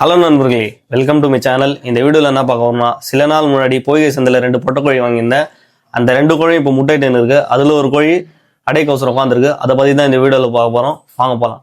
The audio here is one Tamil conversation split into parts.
ஹலோ நண்பர்களே வெல்கம் டு மை சேனல். இந்த வீடியோவில் என்ன பார்க்க போறோம்னா சில நாள் முன்னாடி பொய்கை சந்தையில் ரெண்டு பொட்டைக்கோழி வாங்கியிருந்தேன். அந்த ரெண்டு கோழியும் இப்போ முட்டைட்டு இருக்கு. அதில் ஒரு கோழி அடைக்கவசரம் உட்காந்துருக்கு அதை பற்றி தான் இந்த வீடியோவில் பார்க்க போகிறோம் வாங்க போகலாம்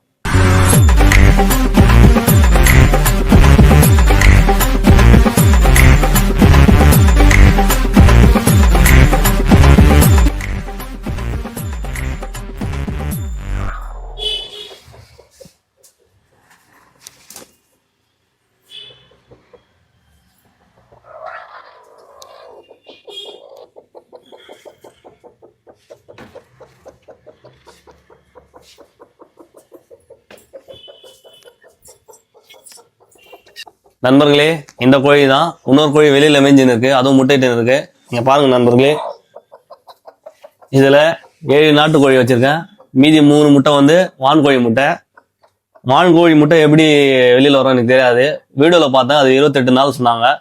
நண்பர்களே இந்த கோழி தான் இன்னொரு கோழி வெளியில் மேய்ஞ்சின்னு இருக்கு. அதுவும் முட்டைட்டு இருக்கு. நீங்க பாருங்க நண்பர்களே. இதுல ஏழு நாட்டு கோழி வச்சிருக்கேன். மீதி மூணு முட்டை வந்து வான்கோழி முட்டை. வான்கோழி முட்டை எப்படி வெளியில வரும் எனக்கு தெரியாது. வீடியோல பார்த்தேன். அது இருபத்தெட்டு நாள் சொன்னாங்க.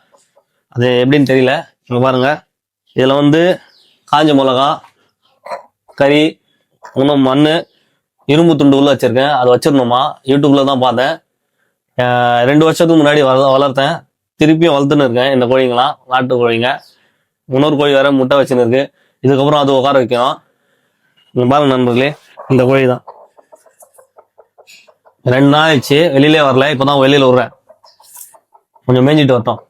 அது எப்படின்னு தெரியல. இங்க பாருங்க. இதுல வந்து காஞ்ச மிளகா கறி இன்னும் மண் இரும்பு துண்டு உள்ள வச்சிருக்கேன். அது வச்சிடணுமா? யூடியூப்ல தான் பார்த்தேன். ரெண்டு வருஷத்துக்கு முன்னாடி வள வளர்த்தேன். திருப்பியும் வளர்த்துன்னு இருக்கேன். இந்த கோழிங்களாம் நாட்டு கோழிங்க. முன்னூறு கோழி வேற முட்டை வச்சுன்னு இருக்கு இதுக்கப்புறம் அது உட்கார வைக்கணும். இந்த பாருங்க நண்பர்களே இந்த கோழி தான் ரெண்டு நாள் ஆயிடுச்சு வெளியிலே வரல. இப்போதான் வெளியில விடுறேன். கொஞ்சம் மேய்ஞ்சிட்டு வரட்டும்.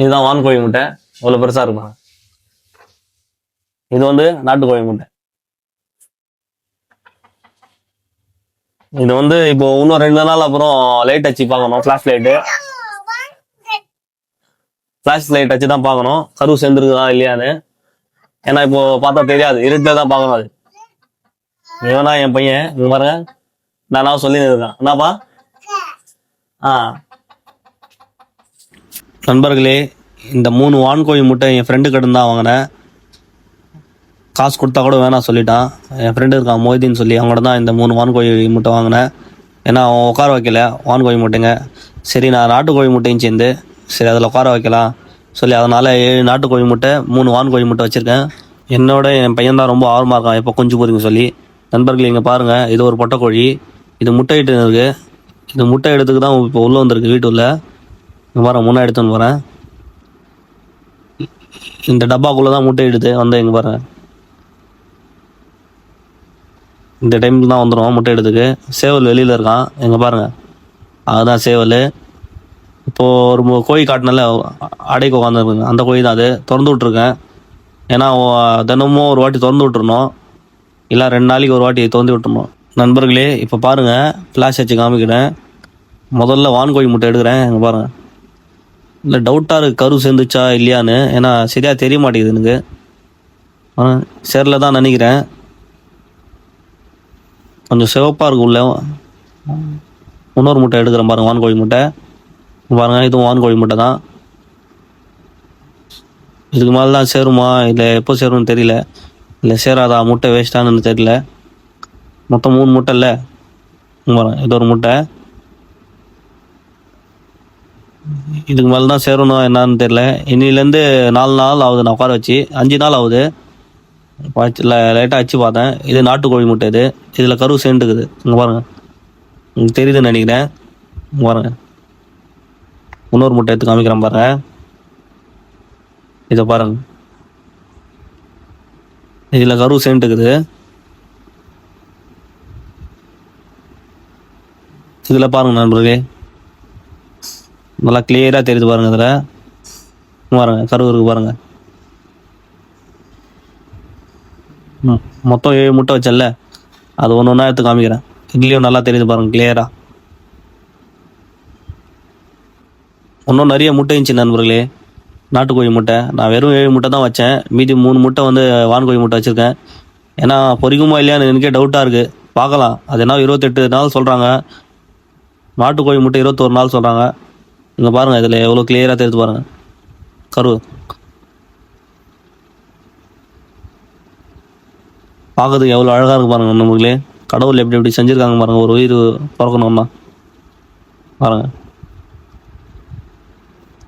இதுதான் வான்கோழி முட்டை. அவ்வளோ பெருசாக இருக்கும்? இது வந்து நாட்டுக்கோழி முட்டை. இது வந்து இப்போ இன்னும் ரெண்டு நாள் அப்புறம் லைட் அச்சு பார்க்கணும். ஃபிளாஷ் லைட்டு ஃபிளாஷ் லைட் அச்சு தான் பார்க்கணும். கரு சேர்ந்துருக்குதா இல்லையான்னு. ஏன்னா இப்போ பார்த்தா தெரியாது. இருட்டில் தான் பார்க்கணும் அது. இவனா என் பையன். இங்க பாருங்க. நான் சொல்லி இருக்கேன் என்னப்பா? ஆ. நண்பர்களே இந்த மூணு வான்கோழி முட்டை என் ஃப்ரெண்டு கிட்ட தான் வாங்கினேன். காசு கொடுத்தா கூட வேணாம் சொல்லிட்டான். என் ஃப்ரெண்டு இருக்கான் மோதின்னு சொல்லி அவங்களோட தான் இந்த மூணு வான்கோழி முட்டை வாங்கினேன். ஏன்னா அவன் உட்கார வைக்கல வான்கோழி முட்டைங்க. சரி நான் நாட்டுக்கோழி முட்டையும் சேர்ந்து சரி அதில் உட்கார வைக்கலாம் சொல்லி அதனால் ஏழு நாட்டுக்கோழி முட்டை மூணு வான்கோழி முட்டை வச்சுருக்கேன். என்னோட என் பையன் தான் ரொம்ப ஆர்வமாக இருக்கான் எப்போ குஞ்சு போதுங்க சொல்லி. நண்பர்கள் இங்கே பாருங்கள் இது ஒரு பொட்டைக்கோழி இது முட்டை இட்டு இருக்குது இது முட்டை எடுத்துக்கு தான் இப்போ உள்ளே வந்திருக்கு வீட்டுள்ள இங்கே பாருங்க முன்னே எடுத்துன்னு போகிறேன் இந்த டப்பாக்குள்ளே தான் முட்டை எடுத்து வந்து இங்கே பாருங்க. இந்த டைமில் தான் வந்துடும் முட்டை எடுத்துக்கு. சேவல் வெளியில் இருக்கான். எங்கே பாருங்க. அதுதான் சேவல். இப்போது ஒரு கோழி காட்டினால அடைக்கு உட்காந்துருக்குங்க அந்த கோழி தான் அது. திறந்து விட்ருக்கேன் ஏன்னா தினமும் ஒரு வாட்டி திறந்து விட்டுருணும் இல்லை ரெண்டு நாளைக்கு ஒரு வாட்டி திறந்து விட்டுருணும் நண்பர்களே இப்போ பாருங்கள் ஃப்ளாஷ் வச்சு காமிக்கிறேன். முதல்ல வான்கோழி முட்டை எடுக்கிறேன். இங்கே பாருங்கள் இல்லை டவுட்டாக இருக்கு. கரு சேர்ந்துச்சா இல்லையான்னு. ஏன்னா சரியாக தெரிய மாட்டேங்குது எனக்கு. ஆ தான் நினைக்கிறேன். கொஞ்சம் சிவப்பாக இருக்கும் உள்ள. இன்னொரு முட்டை எடுக்கிறேன் பாருங்க வான்கோழி முட்டை. பாருங்க இதுவும் வான்கோழி முட்டை தான். இதுக்கு மேலே தான் சேருமா? இல்லை எப்போ சேரும்னு தெரியல. இல்லை சேராதா? முட்டை வேஸ்ட்டானு தெரியல. மொத்தம் மூணு முட்டை இல்லை? பாருங்க இது ஒரு முட்டை. இதுக்கு மேலே தான் சேரணும் என்னன்னு தெரியல. இன்னிலேருந்து நாலு நாள் ஆகுது நான் உட்கார வச்சு. அஞ்சு நாள் ஆகுது. லைட்டாக வச்சு பார்த்தேன். இது நாட்டுக்கோழி முட்டை இது. இதில் கரு சேர்ந்துக்குது. இங்கே பாருங்கள் உங்களுக்கு தெரியுதுன்னு நினைக்கிறேன். பாருங்கள் இன்னொரு முட்டை எடுத்து காமிக்கிறேன் பாருங்க. இதை பாருங்க. இதில் கரு சேர்ந்துக்குது. இதில் பாருங்கள் நண்பர்களே. நல்லா கிளியராக தெரியுது பாருங்கள் இதில். பாருங்க. கரு இருக்குது பாருங்கள் ம், மொத்தம் ஏழு முட்டை வச்சல அது ஒன்று ஒன்றா எடுத்து காமிக்கிறேன். இட்லியும் நல்லா தெரியுது பாருங்க கிளியரா இன்னும் நிறைய முட்டை இருந்துச்சு நண்பர்களே. நாட்டுக்கோழி முட்டை. நான் வெறும் ஏழு முட்டை தான் வச்சேன். மீதி மூணு முட்டை வந்து வான்கோழி முட்டை வச்சுருக்கேன். ஏன்னா பொரிக்குமா இல்லையான்னு எனக்கே டவுட்டாக இருக்குது பார்க்கலாம். அது என்ன இருபத்தெட்டு நாள் சொல்கிறாங்க நாட்டுக்கோழி முட்டை இருபத்தோரு நாள் சொல்கிறாங்க இங்கே பாருங்கள் இதில் எவ்வளோ கிளியராக தெரிஞ்சு பாருங்கள் கரு பார்க்கறதுக்கு எவ்வளோ அழகாக இருக்கு பாருங்க நம்மளே கடவுள் எப்படி எப்படி செஞ்சுருக்காங்க பாருங்கள் ஒரு உயிர் பிறக்கணும்னா பாருங்கள்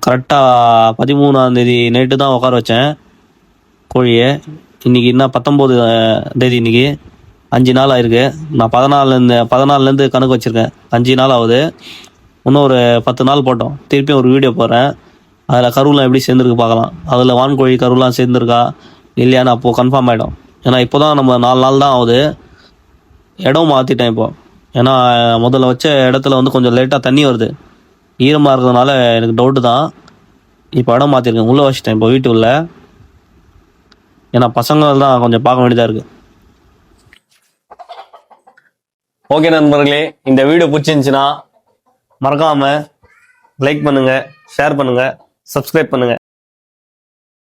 கரெக்டாக பதிமூணாம் தேதி நைட்டு தான் உட்கார வச்சேன். கோழியை. இன்னைக்கு என்ன பத்தொம்போது தேதி இன்னைக்கு. அஞ்சு நாள் ஆயிருக்கு. நான் பதினாலுலேருந்து பதினாலுலேருந்து கணக்கு வச்சுருக்கேன். அஞ்சு நாள் ஆகுது. இன்னும் ஒரு பத்து நாள் போட்டோம். திருப்பியும் ஒரு வீடியோ போடுறேன். அதில் கருவெலாம் எப்படி சேர்ந்துருக்கு பார்க்கலாம். அதில் வான்கோழி கருவெலாம் சேர்ந்துருக்கா? இல்லையான்னு அப்போது கன்ஃபார்ம் ஆகிடும் ஏன்னா இப்போ தான் நம்ம நாலு நாள் தான் ஆகுது. இடம் மாற்றிட்டேன் இப்போ. ஏன்னா முதல்ல வச்ச இடத்துல வந்து கொஞ்சம் லேட்டாக தண்ணி வருது. ஈரமாக இருக்கிறதுனால எனக்கு டவுட்டு தான். இப்போ இடம் மாற்றிருக்கேன் உள்ளே வச்சிட்டேன். இப்போ வீட்டு உள்ள. ஏன்னா பசங்கள் தான் கொஞ்சம் பார்க்க வேண்டியதாக இருக்குது ஓகே நண்பர்களே இந்த வீடியோ பிடிச்சிருந்துச்சுன்னா மறக்காமல் லைக் பண்ணுங்கள் ஷேர் பண்ணுங்கள் சப்ஸ்கிரைப் பண்ணுங்கள்